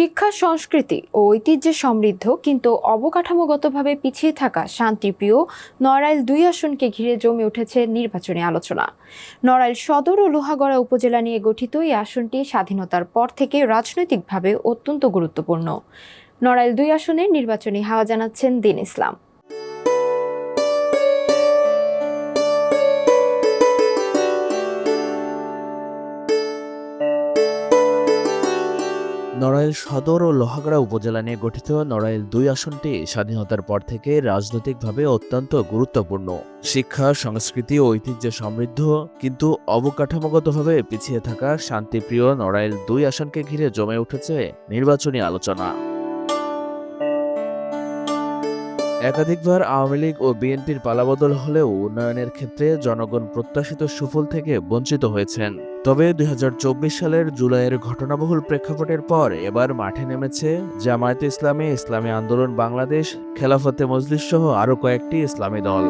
শিক্ষা, সংস্কৃতি ও ঐতিহ্যে সমৃদ্ধ কিন্তু অবকাঠামোগতভাবে পিছিয়ে থাকা শান্তিপ্রিয় নড়াইল দুই আসনকে ঘিরে জমে উঠেছে নির্বাচনী আলোচনা। নড়াইল সদর ও লোহাগড়া উপজেলা নিয়ে গঠিত এই আসনটি স্বাধীনতার পর থেকে রাজনৈতিকভাবে অত্যন্ত গুরুত্বপূর্ণ। নড়াইল দুই আসনের নির্বাচনী হাওয়া জানাচ্ছেন দিন ইসলাম। নড়াইল সদর ও লোহাগড়া উপজেলা নিয়ে গঠিত নড়াইল দুই আসনটি স্বাধীনতার পর থেকে রাজনৈতিকভাবে অত্যন্ত গুরুত্বপূর্ণ। শিক্ষা, সংস্কৃতি ও ঐতিহ্য সমৃদ্ধ, কিন্তু অবকাঠামোগতভাবে পিছিয়ে থাকা শান্তিপ্রিয় নড়াইল দুই আসনকে ঘিরে জমে উঠেছে নির্বাচনী আলোচনা। একাধিকবার আওয়ামী লীগ ও বিএনপির পালাবদল হলেও উন্নয়নের ক্ষেত্রে জনগণ প্রত্যাশিত সুফল থেকে বঞ্চিত হয়েছেন। তবে দু হাজার চব্বিশ সালের জুলাইয়ের ঘটনাবহুল প্রেক্ষাপটের পর এবার মাঠে নেমেছে জামায়াতে ইসলামী ইসলামী আন্দোলন বাংলাদেশ, খেলাফতে মজলিস সহ আরও কয়েকটি ইসলামী দল।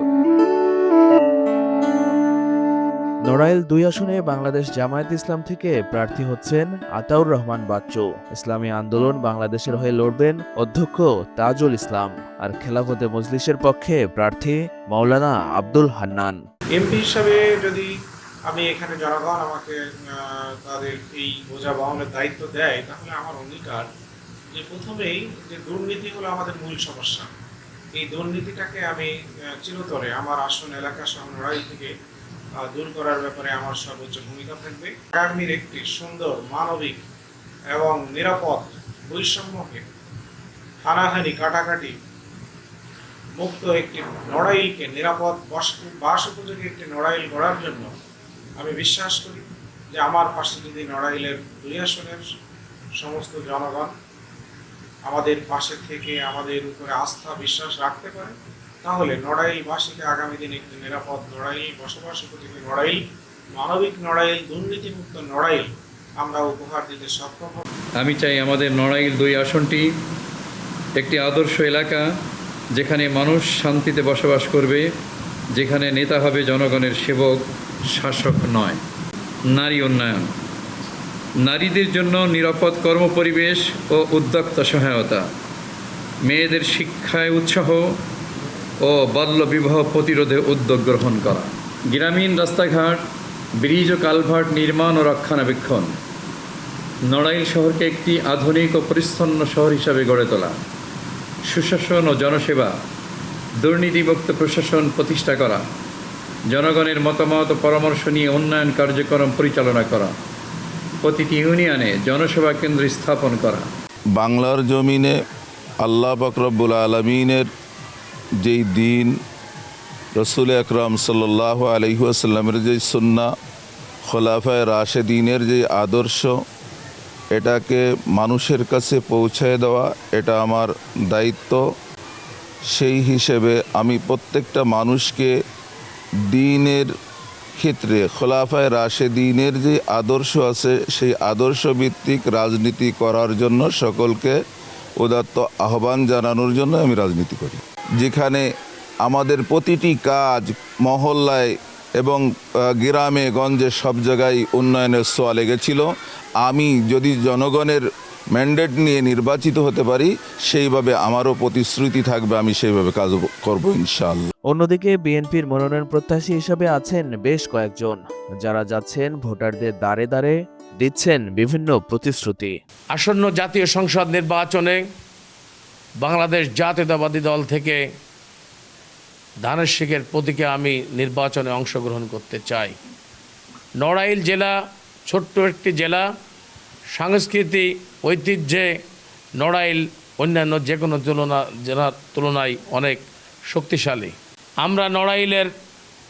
নড়াইল দুই আসনে বাংলাদেশ জামায়াত ইসলাম থেকে প্রার্থী হচ্ছেন আতাউর রহমান বাচ্চু। ইসলামী আন্দোলন বাংলাদেশের হয়ে লড়বেন অধ্যক্ষ তাজুল ইসলাম। আর খেলাফতে মজলিসের পক্ষে প্রার্থী মাওলানা আব্দুল হান্নান। এমপি হিসাবে যদি আমি এখানে জনগণ আমাকে তাদের এই বোঝা বহনের দায়িত্ব দেয়, তাহলে আমার অঙ্গীকার যে প্রথমেই যে দুর্নীতি হলো আমাদের মূল সমস্যা। এই দুর্নীতিটাকে আমি চিরতরে আমার আসন এলাকা সহ লড়াই থেকে দূর করার ব্যাপারে আমার সর্বোচ্চ ভূমিকা থাকবে। আগামীর একটি সুন্দর মানবিক এবং নিরাপদ বৈষম্যকে হানাহানি, কাটাকাটি মুক্ত একটি নড়াইলকে নিরাপদ বাস উপযোগী একটি নড়াইল গড়ার জন্য আমি বিশ্বাস করি যে আমার পাশে যদি নড়াইলের দুই আসনের সমস্ত জনগণ আমাদের পাশে থেকে আমাদের উপরে আস্থা, বিশ্বাস রাখতে পারে তাহলে নড়াইলবাসীকে আগামী দিনে একটি নিরাপদ নড়াইল বসবাস উপযোগী নড়াইল, মানবিক নড়াইল, দুর্নীতিমুক্ত নড়াইল, আমরা উপহার দিতে সক্ষম আমি চাই আমাদের নড়াইল দুই আসনটি একটি আদর্শ এলাকা যেখানে মানুষ শান্তিতে বসবাস করবে, যেখানে নেতা হবে জনগণের সেবক, শাসক নয়, নারী উন্নয়ন। নারীদের জন্য নিরাপদ কর্মপরিবেশ ও উদ্যোক্তা সহায়তা। মেয়েদের শিক্ষায় উৎসাহ ও বাল্যবিবাহ প্রতিরোধে উদ্যোগ গ্রহণ করা। গ্রামীণ রাস্তাঘাট, ব্রিজ ও কালভার্ট নির্মাণ ও রক্ষণাবেক্ষণ। নড়াইল শহরকে একটি আধুনিক ও পরিচ্ছন্ন শহর হিসাবে গড়ে তোলা। সুশাসন ও জনসেবা দুর্নীতিমুক্ত প্রশাসন প্রতিষ্ঠা করা। জনগণের মতামত ও পরামর্শ নিয়ে উন্নয়ন কার্যক্রম পরিচালনা করা। প্রতিটি ইউনিয়নে জনসেবা কেন্দ্র স্থাপন করা। বাংলার জমিনে আল্লাহ বকরব্বুল আলমিনের যেই দিন রসুল আকরম সাল্লাহ আলহিহাসাল্লামের যে সুন্না, খোলাফায় রাশেদিনের যে আদর্শ, এটাকে মানুষের কাছে পৌঁছায় দেওয়া, এটা আমার দায়িত্ব। সেই হিসেবে আমি প্রত্যেকটা মানুষকে দিনের ক্ষেত্রে, খোলাফায় রাশেদিনের যে আদর্শ আছে, সেই আদর্শ ভিত্তিক রাজনীতি করার জন্য সকলকে উদাত্ত আহ্বান জানানোর জন্য আমি রাজনীতি করি। যেখানে আমাদের প্রতিটি কাজ মহল্লায় এবং গ্রামে গঞ্জে সব জায়গায় উন্নয়নের সোয়া লেগেছিল। আমি যদি জনগণের ম্যান্ডেট নিয়ে নির্বাচিত হতে পারি সেইভাবে আমারও প্রতিশ্রুতি থাকবে আমি সেইভাবে কাজ করব ইনশাআল্লাহ। অন্যদিকে বিএনপির মনোনয়ন প্রত্যাশী হিসেবে আছেন বেশ কয়েকজন। যারা যাচ্ছেন ভোটারদের দাঁড়ে দাঁড়ে দিচ্ছেন বিভিন্ন প্রতিশ্রুতি। আসন্ন জাতীয় সংসদ নির্বাচনে বাংলাদেশ জাতীয়তাবাদী দল থেকে ধানের প্রতীকে আমি নির্বাচনে অংশগ্রহণ করতে চাই। নড়াইল জেলা, ছোট্ট একটি জেলা সংস্কৃতি ঐতিহ্যে নড়াইল অন্যান্য যে কোনো তুলনা, জেলার তুলনায় অনেক শক্তিশালী। আমরা নড়াইলের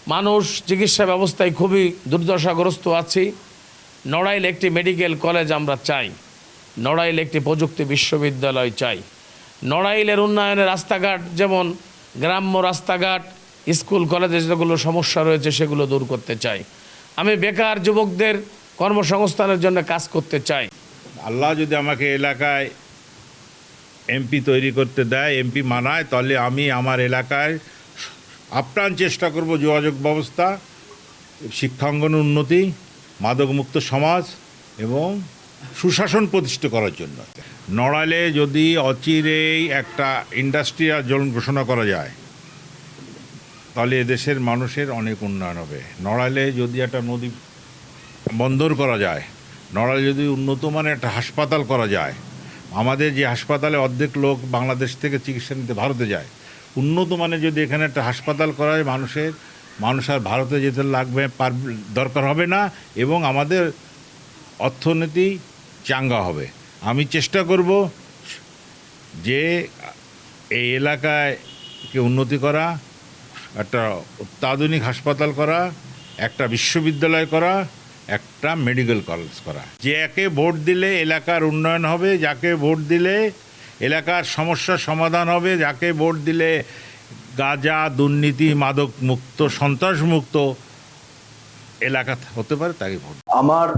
মানুষ চিকিৎসা ব্যবস্থায় খুবই দুর্দশাগ্রস্ত আছি। নড়াইল একটি মেডিকেল কলেজ আমরা চাই। নড়াইল একটি প্রযুক্তি বিশ্ববিদ্যালয় চাই। নড়াইলের উন্নয়নে রাস্তাঘাট, যেমন গ্রাম্য রাস্তাঘাট, স্কুল, কলেজে যেগুলো সমস্যা রয়েছে, সেগুলো দূর করতে চাই। আমি বেকার যুবকদের কর্মসংস্থানের জন্য কাজ করতে চাই। আল্লাহ যদি আমাকে এলাকায় এমপি তৈরি করতে দেয়, এমপি মানায়, তাহলে আমি আমার এলাকায় আপ্রাণ চেষ্টা করব যোগাযোগ ব্যবস্থা শিক্ষাঙ্গন উন্নতি, মাদকমুক্ত সমাজ এবং সুশাসন প্রতিষ্ঠা করার জন্য। নড়াইলে যদি অচিরেই একটা ইন্ডাস্ট্রিয়াল জোন ঘোষণা করা যায়, তাহলে এদেশের মানুষের অনেক উন্নয়ন হবে। নড়াইলে যদি একটা নদী বন্দর করা যায় নড়াইলে যদি উন্নত মানের একটা হাসপাতাল করা যায়, আমাদের যে হাসপাতালে অর্ধেক লোক বাংলাদেশ থেকে চিকিৎসা নিতে ভারতে যায়, উন্নত মানের যদি এখানে একটা হাসপাতাল করা হয় মানুষের, মানুষ আর ভারতে যেতে লাগবে, পার দরকার হবে না এবং আমাদের অর্থনীতি চাঙ্গা হবে। আমি চেষ্টা করব যে এই এলাকায় কে উন্নতি করা, একটা অত্যাধুনিক হাসপাতাল করা, একটা বিশ্ববিদ্যালয় করা, একটা মেডিকেল কলেজ করা। যে একে ভোট দিলে এলাকার উন্নয়ন হবে, যাকে ভোট দিলে এলাকার সমস্যার সমাধান হবে, যাকে ভোট দিলে গাঁজা, দুর্নীতি মাদক মুক্ত সন্ত্রাস মুক্ত এলাকা হতে পারে, তাকে ভোট আমার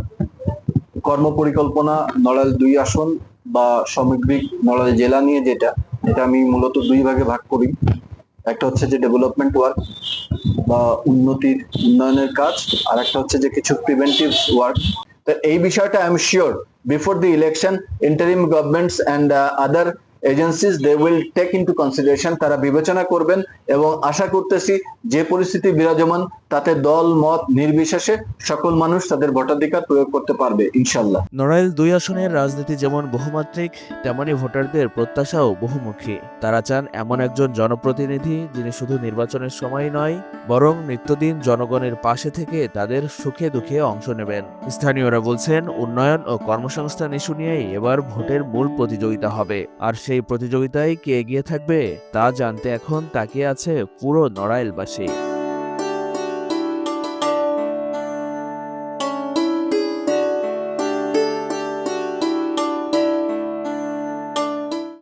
কর্মপরিকল্পনা, নড়াইল দুই আসন বা সামগ্রিক নড়াইল জেলা নিয়ে যেটা, এটা আমি মূলত দুই ভাগে ভাগ করি। একটা হচ্ছে যে ডেভেলপমেন্ট ওয়ার্ক বা উন্নতির উন্নয়নের কাজ, আর একটা হচ্ছে যে কিছু প্রিভেন্টিভ ওয়ার্ক তো এই বিষয়টা I am sure before the election interim governments and other agencies they will take into consideration তারা বিবেচনা করবেন এবং আশা করতেছি যে পরিস্থিতি বিরাজমান তাতে দল, মত নির্বিশেষে সকল মানুষ তাদের ভোটাধিকার প্রয়োগ করতে পারবে ইনশাল্লাহ নড়াইল দুই আসনের রাজনীতি যেমন বহুমাত্রিক, তেমনি ভোটারদের প্রত্যাশাও বহুমুখী। তারা চান এমন একজন জনপ্রতিনিধি যিনি শুধু নির্বাচনের সময় নয়, বরং নিত্যদিন জনগণের পাশে থেকে তাদের সুখে দুঃখে অংশ নেবেন। স্থানীয়রা বলছেন, উন্নয়ন ও কর্মসংস্থান ইস্যু নিয়েই এবার ভোটের মূল প্রতিযোগিতা হবে। আর সেই প্রতিযোগিতায় কে এগিয়ে থাকবে, তা জানতে এখন তাকিয়ে আছে পুরো নড়াইলবাসী।